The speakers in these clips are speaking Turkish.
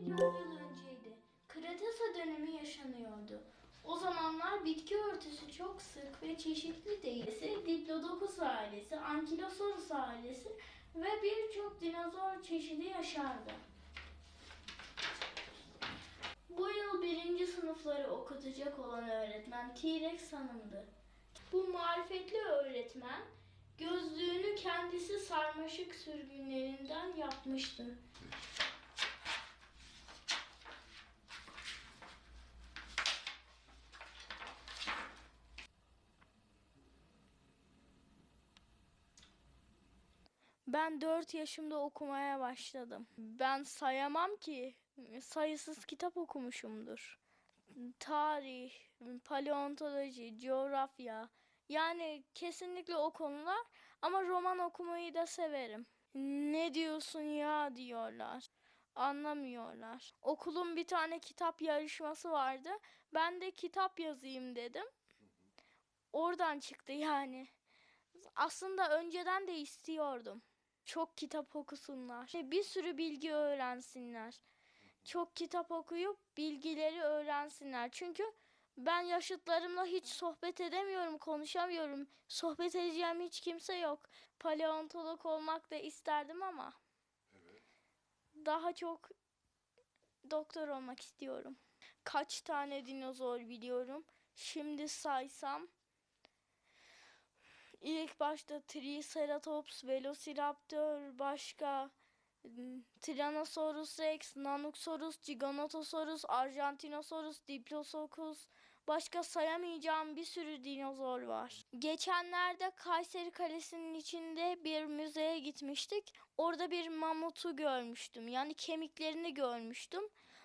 milyon yıl önceydi. Kretase dönemi yaşanıyordu. O zamanlar bitki örtüsü çok sık ve çeşitli değilse Diplodocus ailesi, Ankylosaurus ailesi ve birçok dinozor çeşidi yaşardı. Bu yıl birinci sınıfları okutacak olan öğretmen T-Rex Hanım'dı. Bu marifetli öğretmen gözlüğünü kendisi sarmaşık sürgünlerinden yapmıştı. Ben 4 yaşımda okumaya başladım. Ben sayamam ki. Sayısız kitap okumuşumdur. Tarih, paleontoloji, coğrafya. Yani kesinlikle o konular ama roman okumayı da severim. Ne diyorsun ya diyorlar. Anlamıyorlar. Okulun bir tane kitap yarışması vardı. Ben de kitap yazayım dedim. Oradan çıktı yani. Aslında önceden de istiyordum. Çok kitap okusunlar. Bir sürü bilgi öğrensinler. Çok kitap okuyup bilgileri öğrensinler. Çünkü ben yaşıtlarımla hiç sohbet edemiyorum, konuşamıyorum. Sohbet edeceğim hiç kimse yok. Paleontolog olmak da isterdim ama Evet. daha çok doktor olmak istiyorum. Kaç tane dinozor biliyorum? Şimdi saysam ilk başta Triceratops, Velociraptor, başka Tyrannosaurus Rex, Nanosaurus, Giganotosaurus, Argentinosaurus, Diplodocus, başka sayamayacağım bir sürü dinozor var. Geçenlerde Kayseri Kalesi'nin içinde bir müzeye gitmiştik. Orada bir mamutu görmüştüm. Yani kemiklerini görmüştüm.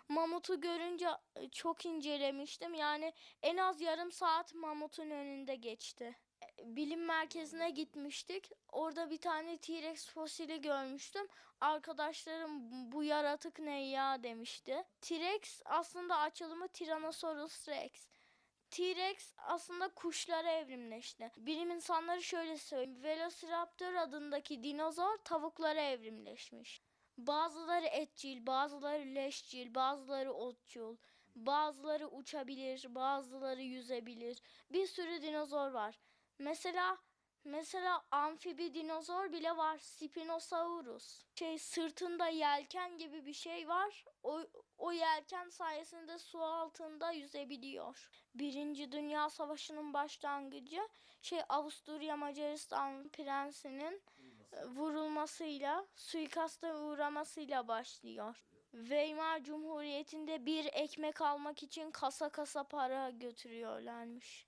Mamutu görünce çok incelemiştim. Yani en az yarım saat mamutun önünde geçti. Bilim merkezine gitmiştik. Orada bir tane T-Rex fosili görmüştüm. Arkadaşlarım bu yaratık ne ya demişti. T-Rex aslında açılımı Tyrannosaurus Rex. T-Rex aslında kuşlara evrimleşti. Bilim insanları şöyle söylüyor. Velociraptor adındaki dinozor tavuklara evrimleşmiş. Bazıları etçil, bazıları leşçil, bazıları otçul, bazıları uçabilir, bazıları yüzebilir. Bir sürü dinozor var. Mesela mesela amfibi dinozor bile var. Spinosaurus. Şey sırtında yelken gibi bir şey var. O, o yelken sayesinde su altında yüzebiliyor. Birinci Dünya Savaşı'nın başlangıcı şey Avusturya Macaristan prensinin e, vurulmasıyla, suikasta uğramasıyla başlıyor. Weimar Cumhuriyeti'nde bir ekmek almak için kasa kasa para götürüyorlarmış.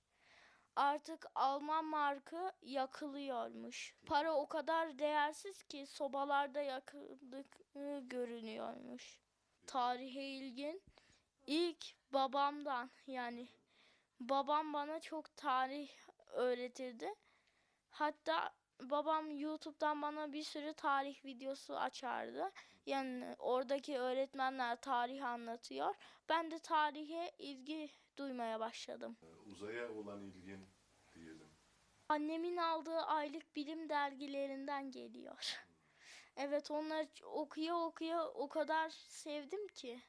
Artık Alman markı yakılıyormuş. Para o kadar değersiz ki sobalarda yakıldığı görünüyormuş. Tarihe ilgin ilk babamdan yani babam bana çok tarih öğretirdi. Hatta babam YouTube'dan bana bir sürü tarih videosu açardı. Yani oradaki öğretmenler tarih anlatıyor. Ben de tarihe ilgi duymaya başladım. Ee, Uzaya olan ilgin diyelim. Annemin aldığı aylık bilim dergilerinden geliyor. Evet onları okuya okuya o kadar sevdim ki.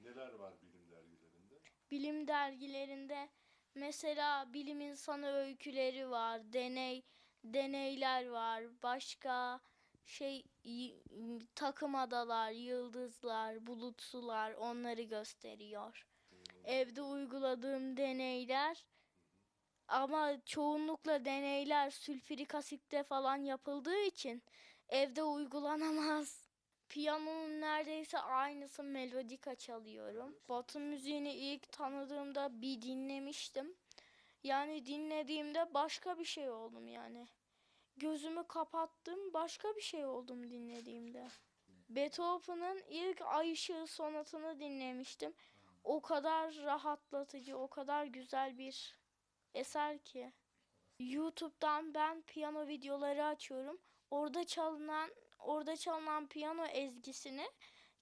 Neler var bilim dergilerinde? Bilim dergilerinde mesela bilim insanı öyküleri var, deney deneyler var, başka şey takım adalar, yıldızlar, bulutsular onları gösteriyor. Evde uyguladığım deneyler ama çoğunlukla deneyler sülfürik asitte falan yapıldığı için evde uygulanamaz. Piyanonun neredeyse aynısı melodika çalıyorum. Batı müziğini ilk tanıdığımda bir dinlemiştim. Yani dinlediğimde başka bir şey oldum yani. Gözümü kapattım başka bir şey oldum dinlediğimde. Beethoven'ın ilk Ay Işığı sonatını dinlemiştim. O kadar rahatlatıcı, o kadar güzel bir eser ki. YouTube'dan ben piyano videoları açıyorum. Orada çalınan orada çalınan piyano ezgisini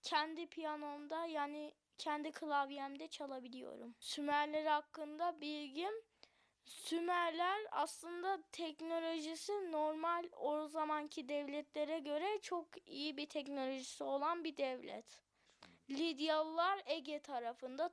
kendi piyanomda yani kendi klavyemde çalabiliyorum. Sümerler hakkında bilgim Sümerler aslında teknolojisi normal o zamanki devletlere göre çok iyi bir teknolojisi olan bir devlet. Lidyalılar Ege tarafında